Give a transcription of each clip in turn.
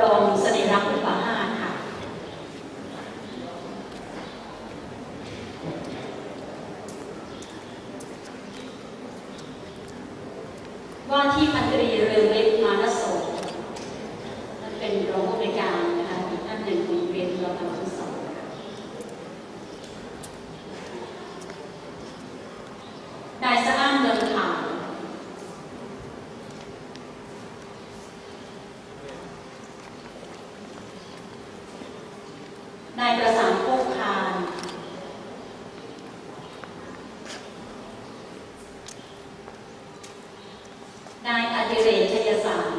รองเสน่ห์รักอุปาหาค่ะ ว่าที่พันตรีเรืองเล็กมานโสท่านเป็นรองผู้บริการนะคะอีกท่านหนึ่งมีเวรเราทำที่สองค่ะนายสะอ้านเมืองขาว นายประสานโคกคานนายอดิเรกชัยสาร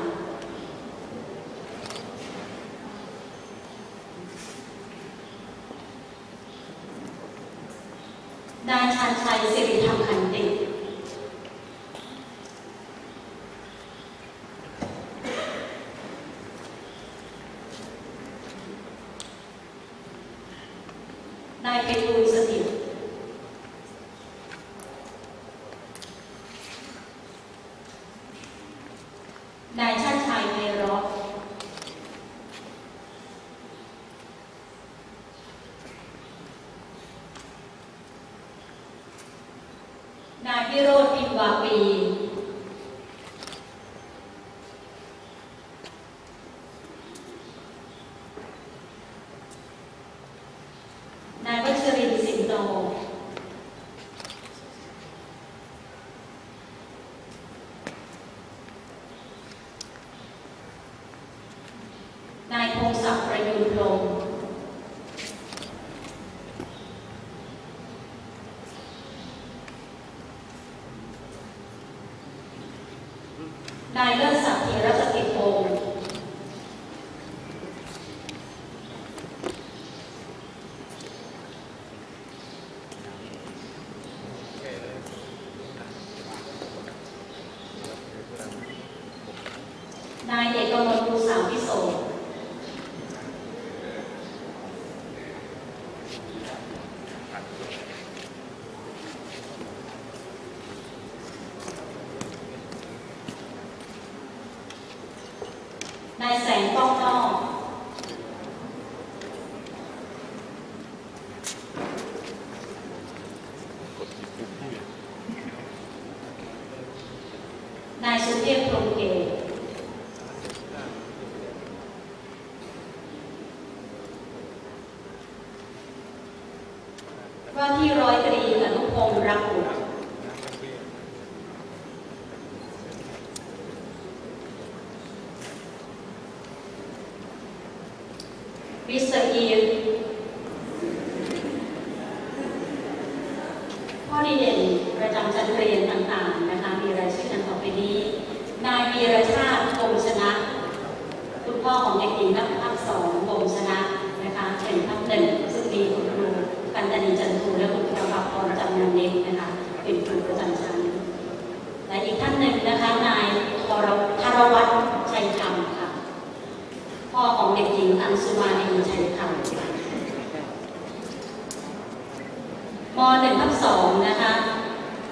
นายชันชัยสิริธรรมขันติ นายไพฑูรย์สถิตนายชาติชายไพเราะนายพิโรธพิมวาปี นายวัชรินทร์สิงโต นายพงศักดิ์ประยุนลงค์ นายเลิศศักดิ์ธีรสถิตพงศ์นายเอกมลภูสามพิโส นายแสงกล้องนอกนายสุเทพพรมเกศว่าที่ร้อยตรีอนุพงศ์รักบุตร มิสเตอร์อีข้อดีเด่นประจำชั้นเรียนต่างๆนะคะมีรายชื่อดังต่อไปนี้ นายวีรชาติคงชนะ คุณพ่อของเด็กหญิงนักภาคสองคงชนะนะคะเป็นภาคหนึ่งซึ่งมีคุณครูกันตนีจันทูและคุณครูภพรจำนันเน็กนะคะเป็นครูประจำชั้นและอีกท่านหนึ่งนะคะนายธรธารวัฒน์ชัยธรรมค่ะ พ่อของ เด็กหญิงอังสุมาลีชัยคำมมหนึ่งทับ2นะคะ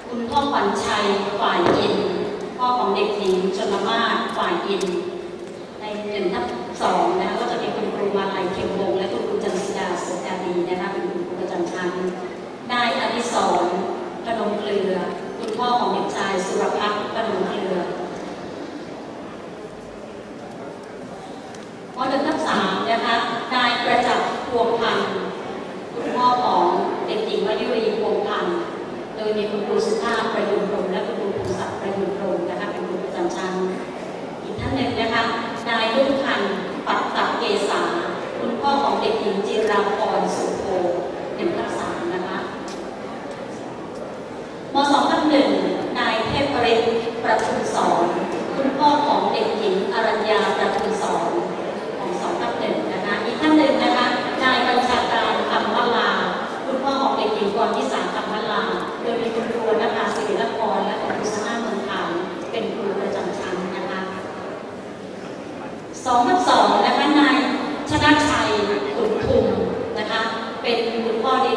คุณพ่อขวัญชัยฝ่ายอินพ่อของเด็กหญิงชนมาศฝ่ายอินใน1ทับสองนะคะก็จะมีคุณครูมาลัยเข็มวงศ์และคุณครูจันทร์ดาสุดาดีนะคะเป็นคุณครูประจำชั้น นายอดิศรพนมเกลือ คุณพ่อของเด็กชายสุรพัฒน์พนมเกลือ มหนึ่งทับสามนะคะ นายประจักษ์พวงพันธ์คุณพ่อของเด็กหญิงวายุรีพวงพันธ์โดย มีคุณครูสุภาพประยุนพรมและคุณครูภูศักดิ์ประยุนพรมนะคะเป็นครูประจำชั้นอีกท่านหนึ่งนะคะนายรุ่งพันธ์ปัตตะเกษาคุณพ่อของเด็กหญิงจิราพร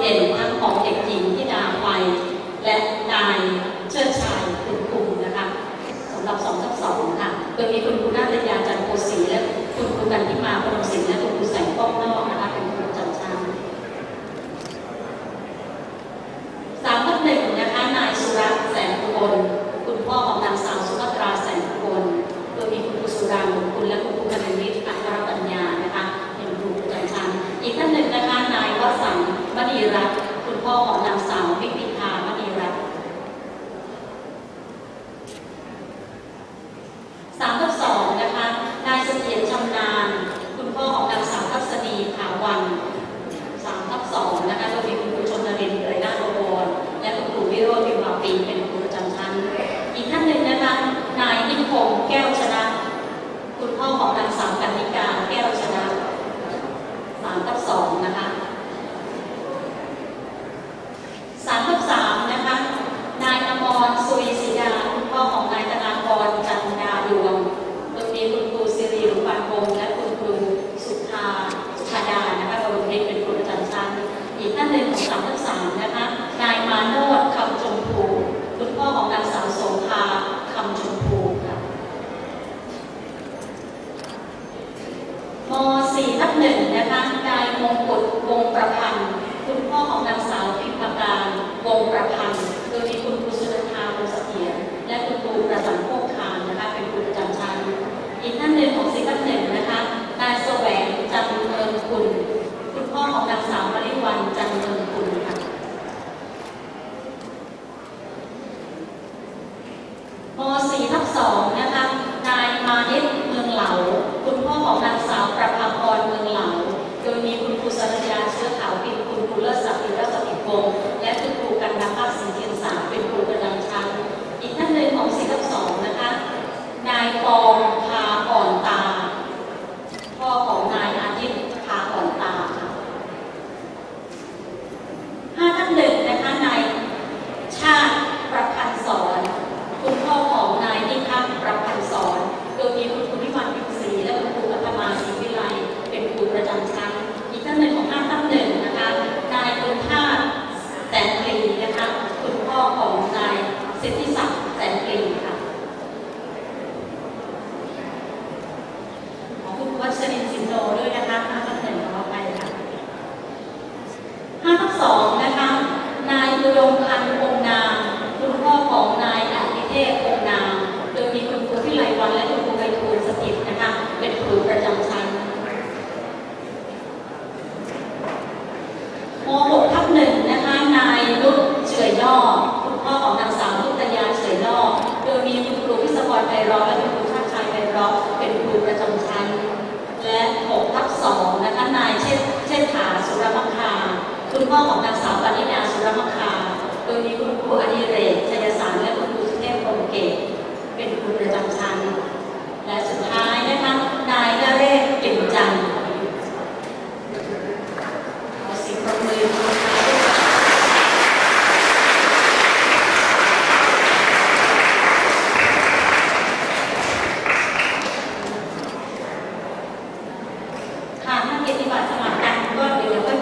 ด่นทั้งของเด็กหญิงที่ดาไป และนายเชิดชัยคุณคุณนะคะสำหรับสองทับสองค่ะโดยมีคุณครูนาฏยาจันโกศรีและคุณครูกันที่มาพนมศิลป์และคุณครูแสงป้องนอกนะคะเป็น Eu afirmo. person in Vòng